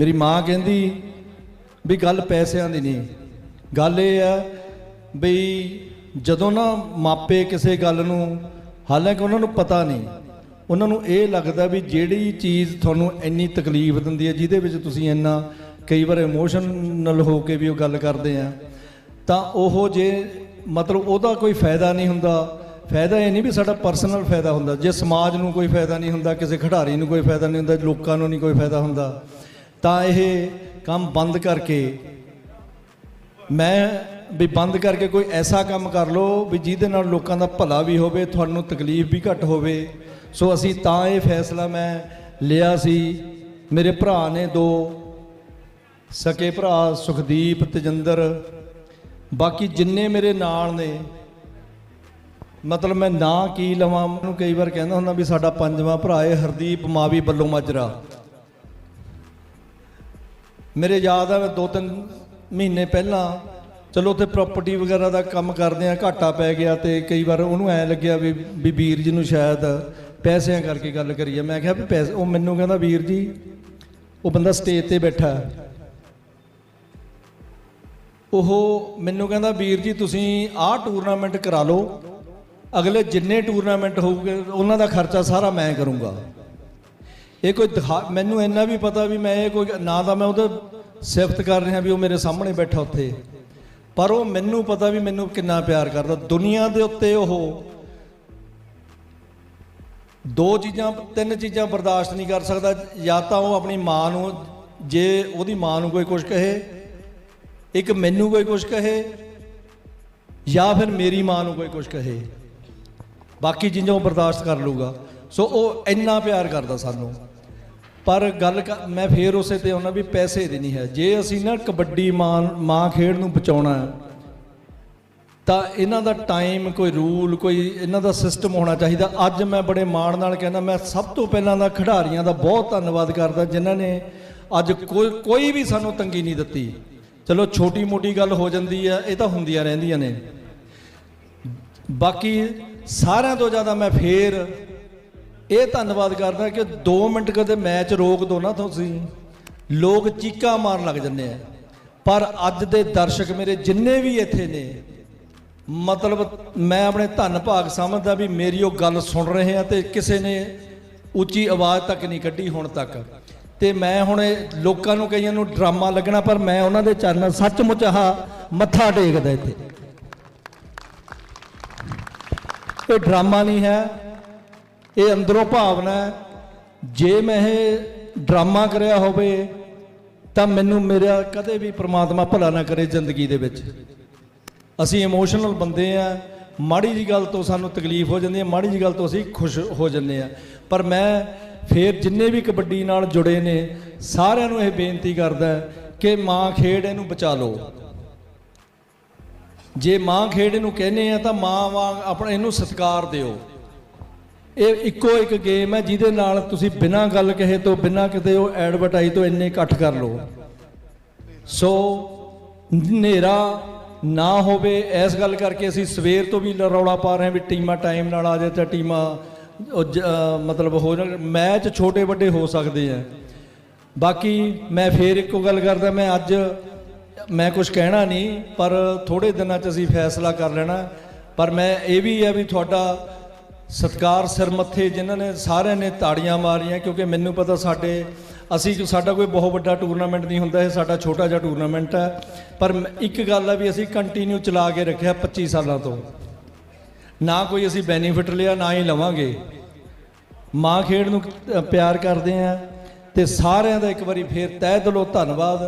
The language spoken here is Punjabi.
ਮੇਰੀ ਮਾਂ ਕਹਿੰਦੀ ਵੀ ਗੱਲ ਪੈਸਿਆਂ ਦੀ ਨਹੀਂ। ਗੱਲ ਇਹ ਆ ਵੀ ਜਦੋਂ ਨਾ ਮਾਪੇ ਕਿਸੇ ਗੱਲ ਨੂੰ, ਹਾਲਾਂਕਿ ਉਹਨਾਂ ਨੂੰ ਪਤਾ ਨਹੀਂ, ਉਹਨਾਂ ਨੂੰ ਇਹ ਲੱਗਦਾ ਵੀ ਜਿਹੜੀ ਚੀਜ਼ ਤੁਹਾਨੂੰ ਇੰਨੀ ਤਕਲੀਫ ਦਿੰਦੀ ਹੈ, ਜਿਹਦੇ ਵਿੱਚ ਤੁਸੀਂ ਇੰਨਾ ਕਈ ਵਾਰ ਇਮੋਸ਼ਨਲ ਹੋ ਕੇ ਵੀ ਉਹ ਗੱਲ ਕਰਦੇ ਆ, ਤਾਂ ਉਹ ਜੇ ਮਤਲਬ ਉਹਦਾ ਕੋਈ ਫਾਇਦਾ ਨਹੀਂ ਹੁੰਦਾ। ਫਾਇਦਾ ਇਹ ਨਹੀਂ ਵੀ ਸਾਡਾ ਪਰਸਨਲ ਫਾਇਦਾ ਹੁੰਦਾ। ਜੇ ਸਮਾਜ ਨੂੰ ਕੋਈ ਫਾਇਦਾ ਨਹੀਂ ਹੁੰਦਾ, ਕਿਸੇ ਖਿਡਾਰੀ ਨੂੰ ਕੋਈ ਫਾਇਦਾ ਨਹੀਂ ਹੁੰਦਾ, ਲੋਕਾਂ ਨੂੰ ਨਹੀਂ ਕੋਈ ਫਾਇਦਾ ਹੁੰਦਾ। ਤਾਂ ਇਹ ਕੰਮ ਬੰਦ ਕਰਕੇ ਮੈਂ ਵੀ ਬੰਦ ਕਰਕੇ ਕੋਈ ਐਸਾ ਕੰਮ ਕਰ ਲਓ ਵੀ ਜਿਹਦੇ ਨਾਲ ਲੋਕਾਂ ਦਾ ਭਲਾ ਵੀ ਹੋਵੇ, ਤੁਹਾਨੂੰ ਤਕਲੀਫ ਵੀ ਘੱਟ ਹੋਵੇ। ਸੋ ਅਸੀਂ ਤਾਂ ਇਹ ਫੈਸਲਾ ਮੈਂ ਲਿਆ ਸੀ। ਮੇਰੇ ਭਰਾ ਨੇ ਦੋ, ਸਕੇ ਭਰਾ ਸੁਖਦੀਪ, ਤਜਿੰਦਰ, ਬਾਕੀ ਜਿੰਨੇ ਮੇਰੇ ਨਾਲ ਨੇ, ਮਤਲਬ ਮੈਂ ਨਾਂ ਕੀ ਲਵਾਂ ਮੈਨੂੰ ਕਈ ਵਾਰ ਕਹਿੰਦਾ ਹੁੰਦਾ ਵੀ ਸਾਡਾ ਪੰਜਵਾਂ ਭਰਾ ਹੈ, ਹਰਦੀਪ ਮਾਵੀ ਬੱਲੋ ਮਾਜਰਾ। ਮੇਰੇ ਯਾਦ ਆ, ਮੈਂ ਦੋ ਤਿੰਨ ਮਹੀਨੇ ਪਹਿਲਾਂ ਚਲੋ ਉੱਥੇ ਪ੍ਰਾਪਰਟੀ ਵਗੈਰਾ ਦਾ ਕੰਮ ਕਰਦੇ ਆ, ਘਾਟਾ ਪੈ ਗਿਆ ਤੇ ਕਈ ਵਾਰ ਉਹਨੂੰ ਐ ਲੱਗਿਆ ਵੀ ਵੀ ਵੀਰ ਜੀ ਨੂੰ ਸ਼ਾਇਦ ਪੈਸਿਆਂ ਕਰਕੇ ਗੱਲ ਕਰੀਏ ਮੈਂ ਕਿਹਾ ਵੀ ਪੈਸੇ, ਉਹ ਮੈਨੂੰ ਕਹਿੰਦਾ, ਵੀਰ ਜੀ, ਉਹ ਬੰਦਾ ਸਟੇਜ ਤੇ ਬੈਠਾ ਉਹ ਮੈਨੂੰ ਕਹਿੰਦਾ, ਵੀਰ ਜੀ, ਤੁਸੀਂ ਆਹ ਟੂਰਨਾਮੈਂਟ ਕਰਾ ਲਓ। ਅਗਲੇ ਜਿੰਨੇ ਟੂਰਨਾਮੈਂਟ ਹੋਊਗੇ, ਉਹਨਾਂ ਦਾ ਖਰਚਾ ਸਾਰਾ ਮੈਂ ਕਰੂੰਗਾ। ਇਹ ਕੋਈ ਦਿਖਾ, ਮੈਨੂੰ ਇੰਨਾ ਵੀ ਪਤਾ ਵੀ ਮੈਂ ਇਹ ਕੋਈ ਨਾ ਤਾਂ ਮੈਂ ਉਹਦਾ ਸਿਫਤ ਕਰ ਰਿਹਾ ਵੀ ਉਹ ਮੇਰੇ ਸਾਹਮਣੇ ਬੈਠਾ ਉੱਥੇ। ਪਰ ਉਹ ਮੈਨੂੰ ਪਤਾ ਵੀ ਮੈਨੂੰ ਕਿੰਨਾ ਪਿਆਰ ਕਰਦਾ। ਦੁਨੀਆ ਦੇ ਉੱਤੇ ਉਹ ਦੋ ਚੀਜ਼ਾਂ, ਤਿੰਨ ਚੀਜ਼ਾਂ ਬਰਦਾਸ਼ਤ ਨਹੀਂ ਕਰ ਸਕਦਾ। ਜਾਂ ਤਾਂ ਉਹ ਆਪਣੀ ਮਾਂ ਨੂੰ, ਜੇ ਉਹਦੀ ਮਾਂ ਨੂੰ ਕੋਈ ਕੁਝ ਕਹੇ, ਇੱਕ ਮੈਨੂੰ ਕੋਈ ਕੁਝ ਕਹੇ, ਜਾਂ ਫਿਰ ਮੇਰੀ ਮਾਂ ਨੂੰ ਕੋਈ ਕੁਝ ਕਹੇ। ਬਾਕੀ ਚੀਜ਼ਾਂ ਉਹ ਬਰਦਾਸ਼ਤ ਕਰ ਲੂਗਾ ਸੋ ਉਹ ਇੰਨਾ ਪਿਆਰ ਕਰਦਾ ਸਾਨੂੰ। ਪਰ ਗੱਲ ਕ- ਮੈਂ ਫੇਰ ਉਸੇ ਤੇ ਆਉਣਾ ਵੀ ਪੈਸੇ ਦੀ ਨਹੀਂ ਹੈ। ਜੇ ਅਸੀਂ ਨਾ ਕਬੱਡੀ ਮਾਂ ਮਾਂ ਖੇਡ ਨੂੰ ਬਚਾਉਣਾ ਤਾਂ ਇਹਨਾਂ ਦਾ ਟਾਈਮ ਕੋਈ ਰੂਲ, ਕੋਈ ਇਹਨਾਂ ਦਾ ਸਿਸਟਮ ਹੋਣਾ ਚਾਹੀਦਾ। ਅੱਜ ਮੈਂ ਬੜੇ ਮਾਣ ਨਾਲ ਕਹਿੰਦਾ, ਮੈਂ ਸਭ ਤੋਂ ਪਹਿਲਾਂ ਦਾ ਖਿਡਾਰੀਆਂ ਦਾ ਬਹੁਤ ਧੰਨਵਾਦ ਕਰਦਾ, ਜਿਨ੍ਹਾਂ ਨੇ ਅੱਜ ਕੋਈ ਕੋਈ ਵੀ ਸਾਨੂੰ ਤੰਗੀ ਨਹੀਂ ਦਿੱਤੀ। ਚਲੋ, ਛੋਟੀ ਮੋਟੀ ਗੱਲ ਹੋ ਜਾਂਦੀ ਹੈ, ਇਹ ਤਾਂ ਹੁੰਦੀਆਂ ਰਹਿੰਦੀਆਂ ਨੇ। ਬਾਕੀ ਸਾਰਿਆਂ ਤੋਂ ਜ਼ਿਆਦਾ ਮੈਂ ਫੇਰ ਇਹ ਧੰਨਵਾਦ ਕਰਦਾ ਕਿ 2 ਮਿੰਟ ਕਦੇ ਮੈਚ ਰੋਕ ਦੋ ਨਾ ਤੁਸੀਂ। ਲੋਕ ਚੀਕਾਂ ਮਾਰਨ ਲੱਗ ਜੰਨੇ ਆ। ਪਰ ਅੱਜ ਦੇ ਦਰਸ਼ਕ ਮੇਰੇ ਜਿੰਨੇ ਵੀ ਇੱਥੇ ਨੇ, ਮਤਲਬ ਮੈਂ ਆਪਣੇ ਧੰਨ ਭਾਗ ਸਮਝਦਾ ਵੀ ਮੇਰੀ ਉਹ ਗੱਲ ਸੁਣ ਰਹੇ ਆ ਤੇ ਕਿਸੇ ਨੇ ਉੱਚੀ ਆਵਾਜ਼ ਤੱਕ ਨਹੀਂ ਕੱਢੀ ਹੁਣ ਤੱਕ। ਤੇ ਮੈਂ ਹੁਣ ਲੋਕਾਂ ਨੂੰ ਕਈਆਂ ਨੂੰ ਡਰਾਮਾ ਲੱਗਣਾ, ਪਰ ਮੈਂ ਉਹਨਾਂ ਦੇ ਚਰਨਾਂ ਸੱਚਮੁੱਚ ਆਹ ਮੱਥਾ ਟੇਕਦਾ ਇੱਥੇ। ਇਹ ਡਰਾਮਾ ਨਹੀਂ ਹੈ। ਇਹ ਅੰਦਰੋਂ ਭਾਵਨਾ ਜੇ ਮੈਂ ਇਹ ਡਰਾਮਾ ਕਰਿਆ ਹੋਵੇ, ਤਾਂ ਮੈਨੂੰ ਮੇਰਾ ਕਦੇ ਵੀ ਪ੍ਰਮਾਤਮਾ ਭਲਾ ਨਾ ਕਰੇ ਜ਼ਿੰਦਗੀ ਦੇ ਵਿੱਚ। ਅਸੀਂ ਇਮੋਸ਼ਨਲ ਬੰਦੇ ਆ ਮਾੜੀ ਜੀ ਗੱਲ ਤੋਂ ਸਾਨੂੰ ਤਕਲੀਫ ਹੋ ਜਾਂਦੀ ਹੈ, ਮਾੜੀ ਜੀ ਗੱਲ ਤੋਂ ਅਸੀਂ ਖੁਸ਼ ਹੋ ਜੰਨੇ ਆ ਪਰ ਮੈਂ ਫੇਰ ਜਿੰਨੇ ਵੀ ਕਬੱਡੀ ਨਾਲ ਜੁੜੇ ਨੇ, ਸਾਰਿਆਂ ਨੂੰ ਇਹ ਬੇਨਤੀ ਕਰਦਾ ਕਿ ਮਾਂ ਖੇਡ ਇਹਨੂੰ ਬਚਾ ਲਓ। ਜੇ ਮਾਂ ਖੇਡ ਇਹਨੂੰ ਕਹਿੰਦੇ ਆ, ਤਾਂ ਮਾਂ ਵਾਂਗ ਆਪਣੇ ਇਹਨੂੰ ਸਤਿਕਾਰ ਦਿਓ। ਇਹ ਇੱਕੋ ਇੱਕ ਗੇਮ ਹੈ ਜਿਹਦੇ ਨਾਲ ਤੁਸੀਂ ਬਿਨਾਂ ਗੱਲ ਕਹੇ ਤੋਂ, ਬਿਨਾਂ ਕਿਤੇ ਉਹ ਐਡਵਰਟਾਈਜ਼ ਤੋਂ ਇੰਨੇ ਇਕੱਠ ਕਰ ਲਓ। ਸੋ ਹਨੇਰਾ ਨਾ ਹੋਵੇ, ਇਸ ਗੱਲ ਕਰਕੇ ਅਸੀਂ ਸਵੇਰ ਤੋਂ ਵੀ ਰੌਲਾ ਪਾ ਰਹੇ ਹਾਂ ਵੀ ਟੀਮਾਂ ਟਾਈਮ ਨਾਲ ਆ ਜਾਏ ਤਾਂ ਟੀਮਾਂ, ਉਹ ਜ- ਮਤਲਬ ਹੋ ਜਾਣ, ਮੈਚ ਛੋਟੇ ਵੱਡੇ ਹੋ ਸਕਦੇ ਆ। ਬਾਕੀ ਮੈਂ ਫੇਰ ਇੱਕੋ ਗੱਲ ਕਰਦਾ, ਮੈਂ ਅੱਜ, ਮੈਂ ਕੁਝ ਕਹਿਣਾ ਨਹੀਂ, ਪਰ ਥੋੜੇ ਦਿਨਾਂ 'ਚ ਅਸੀਂ ਫੈਸਲਾ ਕਰ ਲੈਣਾ। ਪਰ ਮੈਂ ਇਹ ਵੀ ਹੈ ਵੀ ਤੁਹਾਡਾ ਸਤਕਾਰ ਸਿਰ ਮੱਥੇ ਜਿਨ੍ਹਾਂ ਨੇ ਸਾਰਿਆਂ ਨੇ ਤਾੜੀਆਂ ਮਾਰੀਆਂ, ਕਿਉਂਕਿ ਮੈਨੂੰ ਪਤਾ ਸਾਡੇ, ਅਸੀਂ ਸਾਡਾ ਕੋਈ ਬਹੁਤ ਵੱਡਾ ਟੂਰਨਾਮੈਂਟ ਨਹੀਂ ਹੁੰਦਾ, ਇਹ ਸਾਡਾ ਛੋਟਾ ਜਿਹਾ ਟੂਰਨਾਮੈਂਟ ਹੈ। ਪਰ ਇੱਕ ਗੱਲ ਹੈ ਵੀ ਅਸੀਂ ਕੰਟੀਨਿਊ ਚਲਾ ਕੇ ਰੱਖਿਆ 25 ਸਾਲਾਂ ਤੋਂ। ਨਾ ਕੋਈ ਅਸੀਂ ਬੈਨੀਫਿਟ ਲਿਆ, ਨਾ ਹੀ ਲਵਾਂਗੇ। ਮਾਂ ਖੇਡ ਨੂੰ ਪਿਆਰ ਕਰਦੇ ਆ ਤੇ ਸਾਰਿਆਂ ਦਾ ਇੱਕ ਵਾਰੀ ਫੇਰ ਤਹਿ ਦਿਲੋਂ ਧੰਨਵਾਦ।